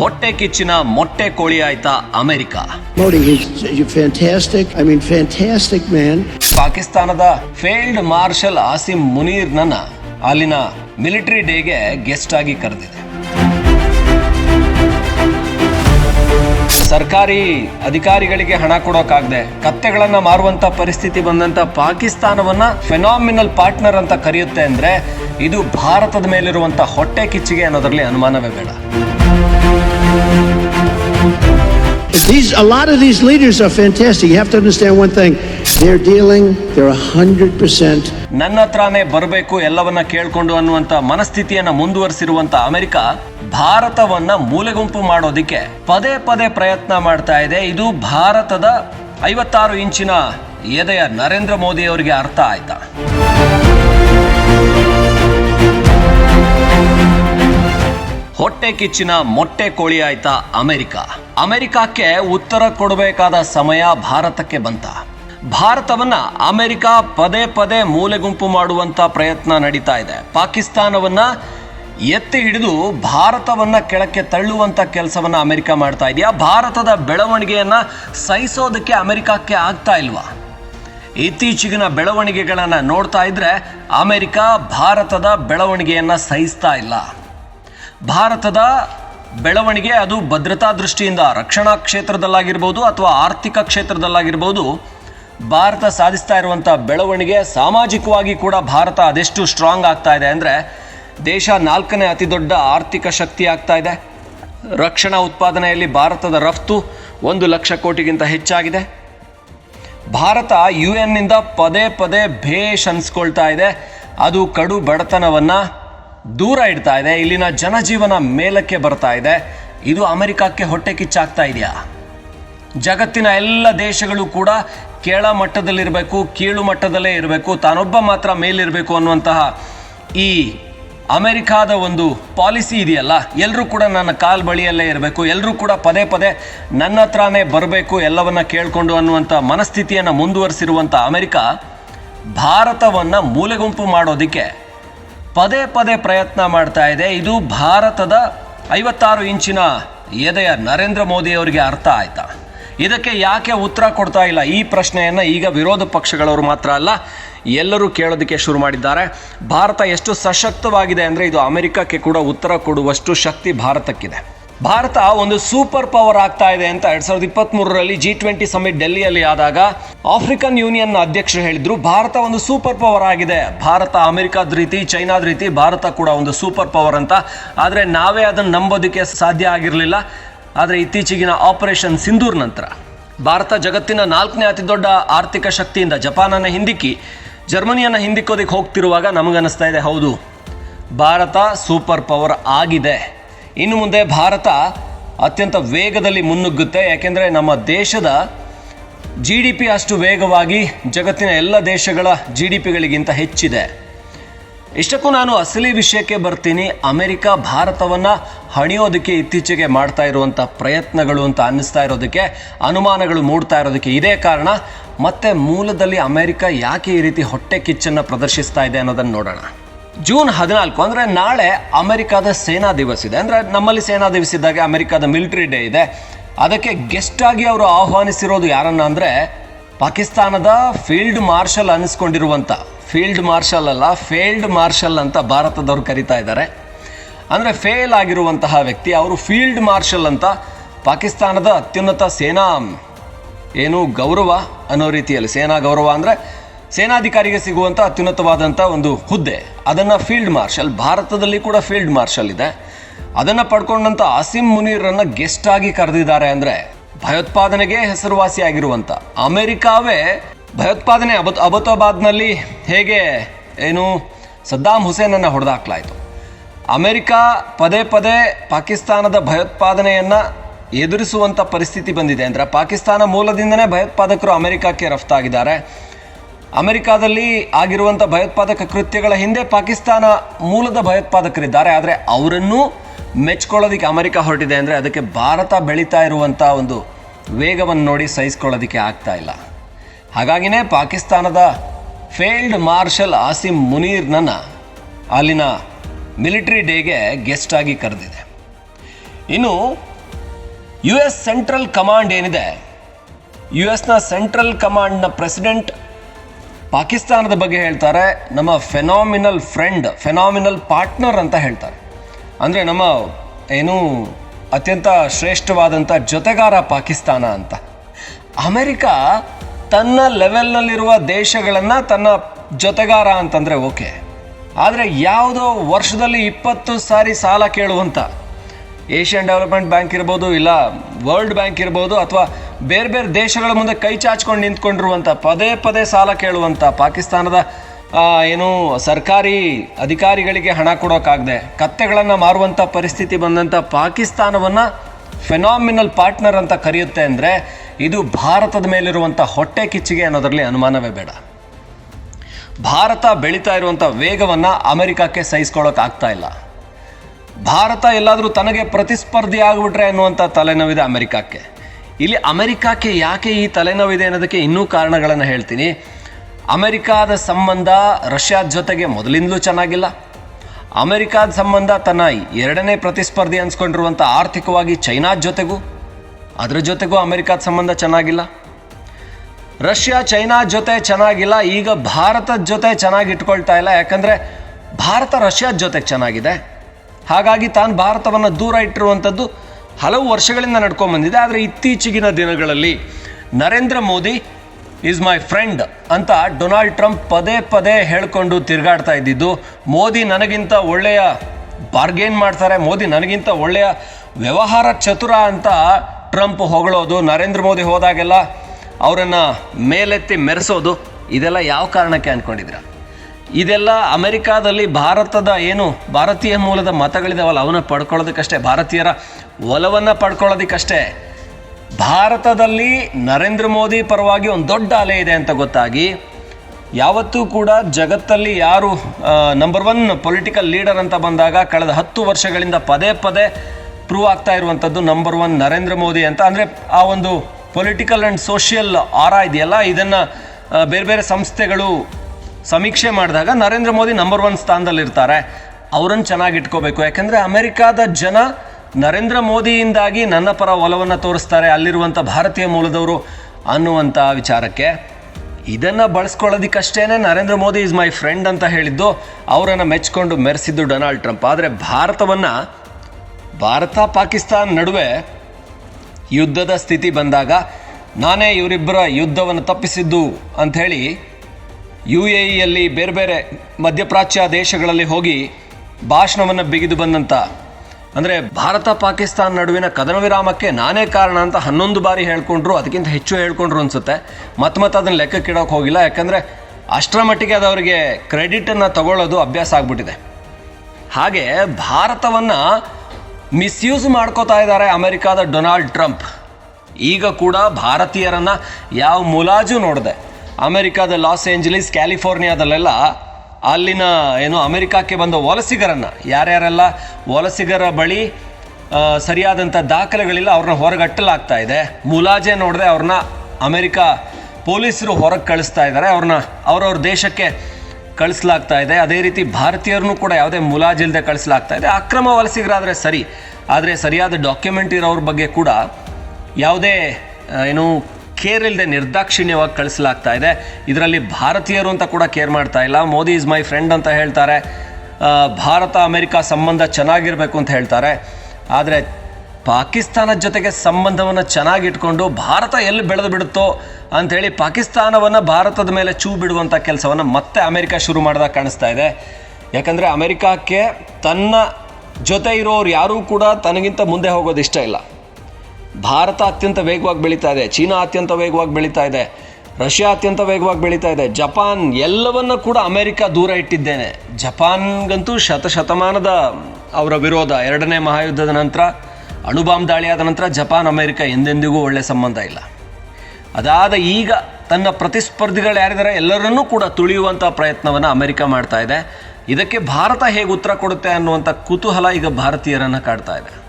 ಹೊಟ್ಟೆ ಕಿಚ್ಚಿನ ಮೊಟ್ಟೆ ಕೋಳಿ ಆಯ್ತಾ ಅಮೆರಿಕ. ಪಾಕಿಸ್ತಾನದ ಫೇಲ್ಡ್ ಮಾರ್ಷಲ್ ಆಸಿಮ್ ಮುನೀರ್ನನ್ನ ಅಲ್ಲಿನ ಮಿಲಿಟರಿ ಡೇಗೆ ಗೆಸ್ಟ್ ಆಗಿ ಕರೆದಿದೆ. ಸರ್ಕಾರಿ ಅಧಿಕಾರಿಗಳಿಗೆ ಹಣ ಕೊಡೋಕಾಗದೆ ಕತ್ತೆಗಳನ್ನ ಮಾರುವಂತ ಪರಿಸ್ಥಿತಿ ಬಂದಂತ ಪಾಕಿಸ್ತಾನವನ್ನ ಫೆನಾಮಿನಲ್ ಪಾರ್ಟ್ನರ್ ಅಂತ ಕರೆಯುತ್ತೆ ಅಂದ್ರೆ ಇದು ಭಾರತದ ಮೇಲಿರುವಂತ ಹೊಟ್ಟೆ ಕಿಚ್ಚಿಗೆ ಅನ್ನೋದರಲ್ಲಿ ಅನುಮಾನವೇ ಬೇಡ. These, a lot of these leaders are fantastic. You have to understand one thing. They're dealing, they're 100% ನನ್ನ ಹತ್ರನೇ ಬರಬೇಕು ಎಲ್ಲವನ್ನ ಕೇಳ್ಕೊಂಡು ಅನ್ನುವಂತ ಮನಸ್ಥಿತಿಯನ್ನ ಮುಂದುವರಿಸಿರುವಂತ ಅಮೆರಿಕ ಭಾರತವನ್ನ ಮೂಲೆಗುಂಪು ಮಾಡೋದಿಕ್ಕೆ ಪದೇ ಪದೇ ಪ್ರಯತ್ನ ಮಾಡ್ತಾ ಇದೆ ಇದು ಭಾರತದ ಐವತ್ತಾರು ಇಂಚಿನ ಎದೆಯ ನರೇಂದ್ರ ಮೋದಿ ಅವರಿಗೆ ಅರ್ಥ ಆಯ್ತಾ ಹೊಟ್ಟೆ ಕಿಚ್ಚಿನ ಮೊಟ್ಟೆ ಕೋಳಿ ಆಯ್ತಾ ಅಮೆರಿಕ. ಅಮೆರಿಕಕ್ಕೆ ಉತ್ತರ ಕೊಡಬೇಕಾದ ಸಮಯ ಭಾರತಕ್ಕೆ ಬಂತ. ಭಾರತವನ್ನ ಅಮೆರಿಕ ಪದೇ ಪದೇ ಮೂಲೆಗುಂಪು ಮಾಡುವಂತ ಪ್ರಯತ್ನ ನಡೀತಾ ಇದೆ. ಪಾಕಿಸ್ತಾನವನ್ನ ಎತ್ತಿ ಹಿಡಿದು ಭಾರತವನ್ನ ಕೆಳಕ್ಕೆ ತಳ್ಳುವಂತ ಕೆಲಸವನ್ನ ಅಮೆರಿಕ ಮಾಡ್ತಾ ಇದೆಯಾ? ಭಾರತದ ಬೆಳವಣಿಗೆಯನ್ನ ಸಹಿಸೋದಕ್ಕೆ ಅಮೆರಿಕಕ್ಕೆ ಆಗ್ತಾ ಇಲ್ವಾ? ಇತ್ತೀಚೆಗಿನ ಬೆಳವಣಿಗೆಗಳನ್ನ ನೋಡ್ತಾ ಇದ್ರೆ ಅಮೆರಿಕ ಭಾರತದ ಬೆಳವಣಿಗೆಯನ್ನ ಸಹಿಸ್ತಾ ಇಲ್ಲ. ಭಾರತದ ಬೆಳವಣಿಗೆ ಅದು ಭದ್ರತಾ ದೃಷ್ಟಿಯಿಂದ ರಕ್ಷಣಾ ಕ್ಷೇತ್ರದಲ್ಲಾಗಿರ್ಬೋದು ಅಥವಾ ಆರ್ಥಿಕ ಕ್ಷೇತ್ರದಲ್ಲಾಗಿರ್ಬೋದು, ಭಾರತ ಸಾಧಿಸ್ತಾ ಇರುವಂಥ ಬೆಳವಣಿಗೆ ಸಾಮಾಜಿಕವಾಗಿ ಕೂಡ ಭಾರತ ಅದೆಷ್ಟು ಸ್ಟ್ರಾಂಗ್ ಆಗ್ತಾ ಇದೆ ಅಂದರೆ ದೇಶ ನಾಲ್ಕನೇ ಅತಿ ದೊಡ್ಡ ಆರ್ಥಿಕ ಶಕ್ತಿ ಆಗ್ತಾ ಇದೆ. ರಕ್ಷಣಾ ಉತ್ಪಾದನೆಯಲ್ಲಿ ಭಾರತದ ರಫ್ತು ಒಂದು ಲಕ್ಷ ಕೋಟಿಗಿಂತ ಹೆಚ್ಚಾಗಿದೆ. ಭಾರತ ಯು ಎನ್ನಿಂದ ಪದೇ ಪದೇ ಭೇಷ್ ಅನ್ಸ್ಕೊಳ್ತಾ ಇದೆ. ಅದು ಕಡು ಬಡತನವನ್ನ ದೂರ ಇಡ್ತಾ ಇದೆ. ಇಲ್ಲಿನ ಜನಜೀವನ ಮೇಲಕ್ಕೆ ಬರ್ತಾ ಇದೆ. ಇದು ಅಮೆರಿಕಕ್ಕೆ ಹೊಟ್ಟೆ ಕಿಚ್ಚಾಗ್ತಾ ಇದೆಯಾ? ಜಗತ್ತಿನ ಎಲ್ಲ ದೇಶಗಳು ಕೂಡ ಕೆಳ ಮಟ್ಟದಲ್ಲಿರಬೇಕು, ಕೀಳು ಮಟ್ಟದಲ್ಲೇ ಇರಬೇಕು, ತಾನೊಬ್ಬ ಮಾತ್ರ ಮೇಲಿರಬೇಕು ಅನ್ನುವಂತಹ ಈ ಅಮೆರಿಕಾದ ಒಂದು ಪಾಲಿಸಿ ಇದೆಯಲ್ಲ ಎಲ್ಲರೂ ಕೂಡ ನನ್ನ ಕಾಲ್ ಬಳಿಯಲ್ಲೇ ಇರಬೇಕು ಎಲ್ಲರೂ ಕೂಡ ಪದೇ ಪದೇ ನನ್ನ ಹತ್ರನೇ ಬರಬೇಕು ಎಲ್ಲವನ್ನ ಕೇಳಿಕೊಂಡು ಅನ್ನುವಂಥ ಮನಸ್ಥಿತಿಯನ್ನು ಮುಂದುವರಿಸಿರುವಂಥ ಅಮೆರಿಕ, ಭಾರತವನ್ನು ಮೂಲೆಗುಂಪು ಮಾಡೋದಕ್ಕೆ ಪದೇ ಪದೇ ಪ್ರಯತ್ನ ಮಾಡ್ತಾ ಇದೆ. ಇದು ಭಾರತದ ಐವತ್ತಾರು ಇಂಚಿನ ಎದೆಯ ನರೇಂದ್ರ ಮೋದಿ ಅವರಿಗೆ ಅರ್ಥ ಆಯ್ತಾ? ಇದಕ್ಕೆ ಯಾಕೆ ಉತ್ತರ ಕೊಡ್ತಾ ಇಲ್ಲ? ಈ ಪ್ರಶ್ನೆಯನ್ನು ಈಗ ವಿರೋಧ ಪಕ್ಷಗಳವರು ಮಾತ್ರ ಅಲ್ಲ, ಎಲ್ಲರೂ ಕೇಳೋದಕ್ಕೆ ಶುರು ಮಾಡಿದ್ದಾರೆ. ಭಾರತ ಎಷ್ಟು ಸಶಕ್ತವಾಗಿದೆ ಅಂದರೆ ಇದು ಅಮೆರಿಕಕ್ಕೆ ಕೂಡ ಉತ್ತರ ಕೊಡುವಷ್ಟು ಶಕ್ತಿ ಭಾರತಕ್ಕಿದೆ. ಭಾರತ ಒಂದು ಸೂಪರ್ ಪವರ್ ಆಗ್ತಾ ಇದೆ ಅಂತ ಎರಡ್ ಸಾವಿರದ ಇಪ್ಪತ್ತ್ ಮೂರರಲ್ಲಿ ಜಿ ಟ್ವೆಂಟಿ ಸಮಿಟ್ ಡೆಲ್ಲಿಯಲ್ಲಿ ಆದಾಗ ಆಫ್ರಿಕನ್ ಯೂನಿಯನ್ ಅಧ್ಯಕ್ಷರು ಹೇಳಿದ್ರು, ಭಾರತ ಒಂದು ಸೂಪರ್ ಪವರ್ ಆಗಿದೆ. ಭಾರತ ಅಮೆರಿಕಾದ ರೀತಿ, ಚೈನಾದ ರೀತಿ ಭಾರತ ಕೂಡ ಒಂದು ಸೂಪರ್ ಪವರ್ ಅಂತ. ಆದರೆ ನಾವೇ ಅದನ್ನು ನಂಬೋದಕ್ಕೆ ಸಾಧ್ಯ ಆಗಿರಲಿಲ್ಲ. ಆದರೆ ಇತ್ತೀಚೆಗಿನ ಆಪರೇಷನ್ ಸಿಂಧೂರ್ ನಂತರ ಭಾರತ ಜಗತ್ತಿನ ನಾಲ್ಕನೇ ಅತಿ ದೊಡ್ಡ ಆರ್ಥಿಕ ಶಕ್ತಿಯಿಂದ ಜಪಾನನ್ನು ಹಿಂದಿಕ್ಕಿ, ಜರ್ಮನಿಯನ್ನು ಹಿಂದಿಕ್ಕೋದಕ್ಕೆ ಹೋಗ್ತಿರುವಾಗ ನಮಗನ್ನಿಸ್ತಾ ಇದೆ, ಹೌದು, ಭಾರತ ಸೂಪರ್ ಪವರ್ ಆಗಿದೆ. ಇನ್ನು ಮುಂದೆ ಭಾರತ ಅತ್ಯಂತ ವೇಗದಲ್ಲಿ ಮುನ್ನುಗ್ಗುತ್ತೆ. ಯಾಕೆಂದರೆ ನಮ್ಮ ದೇಶದ ಜಿ ಡಿ ಪಿ ಅಷ್ಟು ವೇಗವಾಗಿ ಜಗತ್ತಿನ ಎಲ್ಲ ದೇಶಗಳ ಜಿ ಡಿ ಪಿಗಳಿಗಿಂತ ಹೆಚ್ಚಿದೆ. ಇಷ್ಟಕ್ಕೂ ನಾನು ಅಸಲಿ ವಿಷಯಕ್ಕೆ ಬರ್ತೀನಿ. ಅಮೆರಿಕ ಭಾರತವನ್ನು ಹಣಿಯೋದಕ್ಕೆ ಇತ್ತೀಚೆಗೆ ಮಾಡ್ತಾ ಇರುವಂಥ ಪ್ರಯತ್ನಗಳು ಅಂತ ಅನ್ನಿಸ್ತಾ ಇರೋದಕ್ಕೆ, ಅನುಮಾನಗಳು ಮೂಡ್ತಾ ಇರೋದಕ್ಕೆ ಇದೇ ಕಾರಣ. ಮತ್ತೆ ಮೂಲದಲ್ಲಿ ಅಮೆರಿಕ ಯಾಕೆ ಈ ರೀತಿ ಹೊಟ್ಟೆ ಕಿಚ್ಚನ್ನು ಪ್ರದರ್ಶಿಸ್ತಾ ಇದೆ ಅನ್ನೋದನ್ನು ನೋಡೋಣ. ಜೂನ್ ಹದಿನಾಲ್ಕು ಅಂದರೆ ನಾಳೆ ಅಮೆರಿಕಾದ ಸೇನಾ ದಿವಸ ಇದೆ. ಅಂದರೆ ನಮ್ಮಲ್ಲಿ ಸೇನಾ ದಿವಸ ಇದ್ದಾಗ ಅಮೆರಿಕಾದ ಮಿಲಿಟರಿ ಡೇ ಇದೆ. ಅದಕ್ಕೆ ಗೆಸ್ಟ್ ಆಗಿ ಅವರು ಆಹ್ವಾನಿಸಿರೋದು ಯಾರನ್ನ ಅಂದರೆ ಪಾಕಿಸ್ತಾನದ ಫೀಲ್ಡ್ ಮಾರ್ಷಲ್ ಅನಿಸ್ಕೊಂಡಿರುವಂಥ ಫೀಲ್ಡ್ ಮಾರ್ಷಲ್ ಅಲ್ಲ, ಫೇಲ್ಡ್ ಮಾರ್ಷಲ್ ಅಂತ ಭಾರತದವರು ಕರಿತಾ ಇದ್ದಾರೆ. ಅಂದರೆ ಫೇಲ್ ಆಗಿರುವಂತಹ ವ್ಯಕ್ತಿ ಅವರು ಫೀಲ್ಡ್ ಮಾರ್ಷಲ್ ಅಂತ ಪಾಕಿಸ್ತಾನದ ಅತ್ಯುನ್ನತ ಸೇನಾ, ಏನು ಗೌರವ ಅನ್ನೋ ರೀತಿಯಲ್ಲಿ, ಸೇನಾ ಗೌರವ ಅಂದರೆ ಸೇನಾಧಿಕಾರಿಗೆ ಸಿಗುವಂಥ ಅತ್ಯುನ್ನತವಾದಂಥ ಒಂದು ಹುದ್ದೆ. ಅದನ್ನು ಫೀಲ್ಡ್ ಮಾರ್ಷಲ್, ಭಾರತದಲ್ಲಿ ಕೂಡ ಫೀಲ್ಡ್ ಮಾರ್ಷಲ್ ಇದೆ. ಅದನ್ನು ಪಡ್ಕೊಂಡಂಥ ಆಸಿಮ್ ಮುನೀರನ್ನು ಗೆಸ್ಟ್ ಆಗಿ ಕರೆದಿದ್ದಾರೆ ಅಂದರೆ ಭಯೋತ್ಪಾದನೆಗೆ ಹೆಸರುವಾಸಿಯಾಗಿರುವಂಥ ಅಮೆರಿಕಾವೇ ಭಯೋತ್ಪಾದನೆ ಅಬತ್ ಅಬತಾಬಾದ್ನಲ್ಲಿ ಹೇಗೆ ಏನು ಸದ್ದಾಂ ಹುಸೇನನ್ನು ಹೊಡೆದಾಕ್ಲಾಯಿತು. ಅಮೆರಿಕಾ ಪದೇ ಪದೇ ಪಾಕಿಸ್ತಾನದ ಭಯೋತ್ಪಾದನೆಯನ್ನು ಎದುರಿಸುವಂಥ ಪರಿಸ್ಥಿತಿ ಬಂದಿದೆ. ಅಂದರೆ ಪಾಕಿಸ್ತಾನ ಮೂಲದಿಂದನೇ ಭಯೋತ್ಪಾದಕರು ಅಮೆರಿಕಕ್ಕೆ ರಫ್ತಾಗಿದ್ದಾರೆ. ಅಮೆರಿಕಾದಲ್ಲಿ ಆಗಿರುವಂಥ ಭಯೋತ್ಪಾದಕ ಕೃತ್ಯಗಳ ಹಿಂದೆ ಪಾಕಿಸ್ತಾನ ಮೂಲದ ಭಯೋತ್ಪಾದಕರಿದ್ದಾರೆ. ಆದರೆ ಅವರನ್ನೂ ಮೆಚ್ಕೊಳ್ಳೋದಕ್ಕೆ ಅಮೆರಿಕ ಹೊರಟಿದೆ ಅಂದರೆ ಅದಕ್ಕೆ ಭಾರತ ಬೆಳೀತಾ ಇರುವಂಥ ಒಂದು ವೇಗವನ್ನು ನೋಡಿ ಸಹಿಸ್ಕೊಳ್ಳೋದಕ್ಕೆ ಆಗ್ತಾ ಇಲ್ಲ. ಹಾಗಾಗಿನೇ ಪಾಕಿಸ್ತಾನದ ಫೇಲ್ಡ್ ಮಾರ್ಷಲ್ ಆಸಿಮ್ ಮುನೀರ್ನನ್ನು ಅಲ್ಲಿನ ಮಿಲಿಟರಿ ಡೇಗೆ ಗೆಸ್ಟ್ ಆಗಿ ಕರೆದಿದೆ. ಇನ್ನು ಯು ಎಸ್ ಸೆಂಟ್ರಲ್ ಕಮಾಂಡ್ ಏನಿದೆ? ಯು ಎಸ್ನ ಸೆಂಟ್ರಲ್ ಕಮಾಂಡ್ನ ಪ್ರೆಸಿಡೆಂಟ್ ಪಾಕಿಸ್ತಾನದ ಬಗ್ಗೆ ಹೇಳ್ತಾರೆ, ನಮ್ಮ ಫೆನಾಮಿನಲ್ ಫ್ರೆಂಡ್ ಫೆನಾಮಿನಲ್ ಪಾರ್ಟ್ನರ್ ಅಂತ ಹೇಳ್ತಾರೆ. ಅಂದರೆ ನಮ್ಮ ಏನು ಅತ್ಯಂತ ಶ್ರೇಷ್ಠವಾದಂಥ ಜೊತೆಗಾರ ಪಾಕಿಸ್ತಾನ ಅಂತ. ಅಮೆರಿಕ ತನ್ನ ಲೆವೆಲ್ನಲ್ಲಿರುವ ದೇಶಗಳನ್ನು ತನ್ನ ಜೊತೆಗಾರ ಅಂತಂದರೆ ಓಕೆ. ಆದರೆ ಯಾವುದೋ ವರ್ಷದಲ್ಲಿ ಇಪ್ಪತ್ತು ಸಾರಿ ಸಾಲ ಕೇಳುವಂಥ ಏಷ್ಯನ್ ಡೆವಲಪ್ಮೆಂಟ್ ಬ್ಯಾಂಕ್ ಇರ್ಬೋದು ಇಲ್ಲ ವರ್ಲ್ಡ್ ಬ್ಯಾಂಕ್ ಇರ್ಬೋದು ಅಥವಾ ಬೇರೆ ಬೇರೆ ದೇಶಗಳ ಮುಂದೆ ಕೈ ಚಾಚ್ಕೊಂಡು ನಿಂತ್ಕೊಂಡಿರುವಂಥ, ಪದೇ ಪದೇ ಸಾಲ ಕೇಳುವಂಥ ಪಾಕಿಸ್ತಾನದ ಏನು ಸರ್ಕಾರಿ ಅಧಿಕಾರಿಗಳಿಗೆ ಹಣ ಕೊಡೋಕ್ಕಾಗದೆ ಕತ್ತೆಗಳನ್ನು ಮಾರುವಂಥ ಪರಿಸ್ಥಿತಿ ಬಂದಂಥ ಪಾಕಿಸ್ತಾನವನ್ನು ಫೆನಾಮಿನಲ್ ಪಾರ್ಟ್ನರ್ ಅಂತ ಕರೆಯುತ್ತೆ ಅಂದರೆ ಇದು ಭಾರತದ ಮೇಲಿರುವಂಥ ಹೊಟ್ಟೆ ಕಿಚ್ಚಿಗೆ ಅನ್ನೋದರಲ್ಲಿ ಅನುಮಾನವೇ ಬೇಡ. ಭಾರತ ಬೆಳೀತಾ ಇರುವಂಥ ವೇಗವನ್ನು ಅಮೆರಿಕಕ್ಕೆ ಸಹಿಸ್ಕೊಳ್ಳೋಕ್ಕಾಗ್ತಾ ಇಲ್ಲ. ಭಾರತ ಎಲ್ಲಾದರೂ ತನಗೆ ಪ್ರತಿಸ್ಪರ್ಧಿ ಆಗಿಬಿಟ್ರೆ ಅನ್ನುವಂಥ ತಲೆನೋವಿದೆ ಅಮೆರಿಕಕ್ಕೆ. ಇಲ್ಲಿ ಅಮೆರಿಕಕ್ಕೆ ಯಾಕೆ ಈ ತಲೆನೋವಿದೆ ಅನ್ನೋದಕ್ಕೆ ಇನ್ನೂ ಕಾರಣಗಳನ್ನು ಹೇಳ್ತೀನಿ. ಅಮೆರಿಕಾದ ಸಂಬಂಧ ರಷ್ಯಾದ ಜೊತೆಗೆ ಮೊದಲಿಂದಲೂ ಚೆನ್ನಾಗಿಲ್ಲ. ಅಮೆರಿಕಾದ ಸಂಬಂಧ ತನ್ನ ಎರಡನೇ ಪ್ರತಿಸ್ಪರ್ಧಿ ಅನ್ಸ್ಕೊಂಡಿರುವಂಥ ಆರ್ಥಿಕವಾಗಿ ಚೈನಾದ ಜೊತೆಗೂ, ಅದರ ಜೊತೆಗೂ ಅಮೆರಿಕಾದ ಸಂಬಂಧ ಚೆನ್ನಾಗಿಲ್ಲ. ರಷ್ಯಾ ಚೈನಾ ಜೊತೆ ಚೆನ್ನಾಗಿಲ್ಲ, ಈಗ ಭಾರತದ ಜೊತೆ ಚೆನ್ನಾಗಿ ಇಟ್ಕೊಳ್ತಾ ಇಲ್ಲ. ಯಾಕಂದರೆ ಭಾರತ ರಷ್ಯಾದ ಜೊತೆಗೆ ಚೆನ್ನಾಗಿದೆ. ಹಾಗಾಗಿ ತಾನು ಭಾರತವನ್ನು ದೂರ ಇಟ್ಟಿರುವಂಥದ್ದು ಹಲವು ವರ್ಷಗಳಿಂದ ನಡ್ಕೊಂಡು ಬಂದಿದೆ. ಆದರೆ ಇತ್ತೀಚೆಗಿನ ದಿನಗಳಲ್ಲಿ Narendra Modi is my friend ಅಂತ ಡೊನಾಲ್ಡ್ ಟ್ರಂಪ್ ಪದೇ ಪದೇ ಹೇಳ್ಕೊಂಡು ತಿರುಗಾಡ್ತಾ ಇದ್ದಿದ್ದು, ಮೋದಿ ನನಗಿಂತ ಒಳ್ಳೆಯ ಬಾರ್ಗೇನ್ ಮಾಡ್ತಾರೆ, ಮೋದಿ ನನಗಿಂತ ಒಳ್ಳೆಯ ವ್ಯವಹಾರ ಚತುರ ಅಂತ ಟ್ರಂಪ್ ಹೊಗಳೋದು, ನರೇಂದ್ರ ಮೋದಿ ಹೋದಾಗೆಲ್ಲ ಅವರನ್ನು ಮೇಲೆತ್ತಿ ಮೆರೆಸೋದು, ಇದೆಲ್ಲ ಯಾವ ಕಾರಣಕ್ಕೆ ಅಂದ್ಕೊಂಡಿದ್ದೀರಾ ಇದೆಲ್ಲ ಅಮೆರಿಕಾದಲ್ಲಿ ಭಾರತದ ಏನು ಭಾರತೀಯ ಮೂಲದ ಮತಗಳಿದಾವಲ್ಲ, ಅವನ್ನ ಪಡ್ಕೊಳ್ಳೋದಕ್ಕಷ್ಟೇ, ಭಾರತೀಯರ ಒಲವನ್ನು ಪಡ್ಕೊಳ್ಳೋದಕ್ಕಷ್ಟೇ. ಭಾರತದಲ್ಲಿ ನರೇಂದ್ರ ಮೋದಿ ಪರವಾಗಿ ಒಂದು ದೊಡ್ಡ ಅಲೆ ಇದೆ ಅಂತ ಗೊತ್ತಾಗಿ, ಯಾವತ್ತೂ ಕೂಡ ಜಗತ್ತಲ್ಲಿ ಯಾರು ನಂಬರ್ ಒನ್ ಪೊಲಿಟಿಕಲ್ ಲೀಡರ್ ಅಂತ ಬಂದಾಗ ಕಳೆದ ಹತ್ತು ವರ್ಷಗಳಿಂದ ಪದೇ ಪದೇ ಪ್ರೂವ್ ಆಗ್ತಾ ಇರುವಂಥದ್ದು ನಂಬರ್ ಒನ್ ನರೇಂದ್ರ ಮೋದಿ ಅಂತ. ಅಂದರೆ ಆ ಒಂದು ಪೊಲಿಟಿಕಲ್ ಆ್ಯಂಡ್ ಸೋಷಿಯಲ್ ಆರ ಇದೆಯಲ್ಲ? ಇದನ್ನು ಬೇರೆ ಬೇರೆ ಸಂಸ್ಥೆಗಳು ಸಮೀಕ್ಷೆ ಮಾಡಿದಾಗ ನರೇಂದ್ರ ಮೋದಿ ನಂಬರ್ ಒನ್ ಸ್ಥಾನದಲ್ಲಿರ್ತಾರೆ. ಅವರನ್ನು ಚೆನ್ನಾಗಿ ಇಟ್ಕೋಬೇಕು. ಯಾಕಂದರೆ ಅಮೆರಿಕಾದ ಜನ ನರೇಂದ್ರ ಮೋದಿಯಿಂದಾಗಿ ನನ್ನ ಪರ ಒಲವನ್ನು ತೋರಿಸ್ತಾರೆ ಅಲ್ಲಿರುವಂಥ ಭಾರತೀಯ ಮೂಲದವರು ಅನ್ನುವಂಥ ವಿಚಾರಕ್ಕೆ. ಇದನ್ನು ಬಳಸ್ಕೊಳ್ಳೋದಕ್ಕಷ್ಟೇ Narendra Modi is my friend ಅಂತ ಹೇಳಿದ್ದು ಅವರನ್ನು ಮೆಚ್ಕೊಂಡು ಮೆರೆಸಿದ್ದು ಡೊನಾಲ್ಡ್ ಟ್ರಂಪ್. ಆದರೆ ಭಾರತವನ್ನು, ಭಾರತ ಪಾಕಿಸ್ತಾನ ನಡುವೆ ಯುದ್ಧದ ಸ್ಥಿತಿ ಬಂದಾಗ ನಾನೇ ಇವರಿಬ್ಬರ ಯುದ್ಧವನ್ನು ತಪ್ಪಿಸಿದ್ದು ಅಂಥೇಳಿ ಯು ಎ ಇಯಲ್ಲಿ ಬೇರೆ ಬೇರೆ ಮಧ್ಯಪ್ರಾಚ್ಯ ದೇಶಗಳಲ್ಲಿ ಹೋಗಿ ಭಾಷಣವನ್ನು ಬಿಗಿದು ಬಂದಂಥ ಅಂದರೆ ಭಾರತ ಪಾಕಿಸ್ತಾನ ನಡುವಿನ ಕದನ ವಿರಾಮಕ್ಕೆ ನಾನೇ ಕಾರಣ ಅಂತ ಹನ್ನೊಂದು ಬಾರಿ ಹೇಳ್ಕೊಂಡ್ರು, ಅದಕ್ಕಿಂತ ಹೆಚ್ಚು ಹೇಳ್ಕೊಂಡ್ರು ಅನಿಸುತ್ತೆ. ಮತ್ತೆ ಮತ್ತೆ ಅದನ್ನು ಲೆಕ್ಕಕ್ಕಿಡೋಕೆ ಹೋಗಿಲ್ಲ. ಯಾಕಂದರೆ ಅಷ್ಟರ ಮಟ್ಟಿಗೆ ಅದು ಅವರಿಗೆ ಕ್ರೆಡಿಟನ್ನು ತಗೊಳ್ಳೋದು ಅಭ್ಯಾಸ ಆಗ್ಬಿಟ್ಟಿದೆ. ಹಾಗೆ ಭಾರತವನ್ನು ಮಿಸ್ಯೂಸ್ ಮಾಡ್ಕೋತಾ ಇದ್ದಾರೆ ಅಮೆರಿಕಾದ ಡೊನಾಲ್ಡ್ ಟ್ರಂಪ್. ಈಗ ಕೂಡ ಭಾರತೀಯರನ್ನು ಯಾವ ಮುಲಾಜು ನೋಡಿದೆ. ಅಮೆರಿಕಾದ ಲಾಸ್ ಏಂಜಲೀಸ್, ಕ್ಯಾಲಿಫೋರ್ನಿಯಾದಲ್ಲೆಲ್ಲ ಅಲ್ಲಿನ ಏನು ಅಮೆರಿಕಕ್ಕೆ ಬಂದ ವಲಸಿಗರನ್ನು, ಯಾರ್ಯಾರೆಲ್ಲ ವಲಸಿಗರ ಬಳಿ ಸರಿಯಾದಂಥ ದಾಖಲೆಗಳಿಲ್ಲ, ಅವ್ರನ್ನ ಹೊರಗಟ್ಟಲಾಗ್ತಾ ಇದೆ. ಮುಲಾಜೆ ನೋಡಿದೆ ಅವ್ರನ್ನ ಅಮೆರಿಕ ಪೊಲೀಸರು ಹೊರಗೆ ಕಳಿಸ್ತಾ ಇದ್ದಾರೆ ಅವ್ರನ್ನ ಅವ್ರವ್ರ ದೇಶಕ್ಕೆ ಕಳಿಸ್ಲಾಗ್ತಾ ಇದೆ. ಅದೇ ರೀತಿ ಭಾರತೀಯರನ್ನು ಕೂಡ ಯಾವುದೇ ಮುಲಾಜಿಲ್ಲದೆ ಕಳಿಸ್ಲಾಗ್ತಾ ಇದೆ. ಅಕ್ರಮ ವಲಸಿಗರಾದರೆ ಸರಿ. ಆದರೆ ಸರಿಯಾದ ಡಾಕ್ಯುಮೆಂಟ್ ಇರೋರ ಬಗ್ಗೆ ಕೂಡ ಯಾವುದೇ ಏನು ಕೇರ್ ಇಲ್ಲದೆ ನಿರ್ದಾಕ್ಷಿಣ್ಯವಾಗಿ ಕಳಿಸಲಾಗ್ತಾ ಇದೆ. ಇದರಲ್ಲಿ ಭಾರತೀಯರು ಅಂತ ಕೂಡ ಕೇರ್ ಮಾಡ್ತಾ ಇಲ್ಲ. ಮೋದಿ ಇಸ್ ಮೈ ಫ್ರೆಂಡ್ ಅಂತ ಹೇಳ್ತಾರೆ. ಭಾರತ ಅಮೆರಿಕ ಸಂಬಂಧ ಚೆನ್ನಾಗಿರಬೇಕು ಅಂತ ಹೇಳ್ತಾರೆ. ಆದರೆ ಪಾಕಿಸ್ತಾನದ ಜೊತೆಗೆ ಸಂಬಂಧವನ್ನು ಚೆನ್ನಾಗಿಟ್ಕೊಂಡು ಭಾರತ ಎಲ್ಲಿ ಬೆಳೆದು ಬಿಡುತ್ತೋ ಅಂಥೇಳಿ ಪಾಕಿಸ್ತಾನವನ್ನು ಭಾರತದ ಮೇಲೆ ಚೂ ಬಿಡುವಂಥ ಕೆಲಸವನ್ನು ಮತ್ತೆ ಅಮೆರಿಕ ಶುರು ಮಾಡಿದಾಗ ಕಾಣಿಸ್ತಾ ಇದೆ. ಯಾಕಂದರೆ ಅಮೆರಿಕಕ್ಕೆ ತನ್ನ ಜೊತೆ ಇರೋರು ಯಾರೂ ಕೂಡ ತನಗಿಂತ ಮುಂದೆ ಹೋಗೋದು ಇಷ್ಟ ಇಲ್ಲ. ಭಾರತ ಅತ್ಯಂತ ವೇಗವಾಗಿ ಬೆಳೀತಾ ಇದೆ. ಚೀನಾ ಅತ್ಯಂತ ವೇಗವಾಗಿ ಬೆಳೀತಾ ಇದೆ. ರಷ್ಯಾ ಅತ್ಯಂತ ವೇಗವಾಗಿ ಬೆಳೀತಾ ಇದೆ. ಜಪಾನ್ ಎಲ್ಲವನ್ನ ಕೂಡ ಅಮೆರಿಕ ದೂರ ಇಟ್ಟಿದ್ದೇನೆ. ಜಪಾನ್ಗಂತೂ ಶತಶತಮಾನದ ಅವರ ವಿರೋಧ. ಎರಡನೇ ಮಹಾಯುದ್ಧದ ನಂತರ, ಅಣುಬಾಂಬ್ ದಾಳಿಯಾದ ನಂತರ ಜಪಾನ್, ಅಮೆರಿಕ ಎಂದೆಂದಿಗೂ ಒಳ್ಳೆಯ ಸಂಬಂಧ ಇಲ್ಲ. ಅದಾದ ಈಗ ತನ್ನ ಪ್ರತಿಸ್ಪರ್ಧಿಗಳು ಯಾರಿದ್ದಾರೆ ಎಲ್ಲರನ್ನೂ ಕೂಡ ತುಳಿಯುವಂಥ ಪ್ರಯತ್ನವನ್ನು ಅಮೆರಿಕ ಮಾಡ್ತಾ ಇದೆ. ಇದಕ್ಕೆ ಭಾರತ ಹೇಗೆ ಉತ್ತರ ಕೊಡುತ್ತೆ ಅನ್ನುವಂಥ ಕುತೂಹಲ ಈಗ ಭಾರತೀಯರನ್ನು ಕಾಡ್ತಾ ಇದೆ.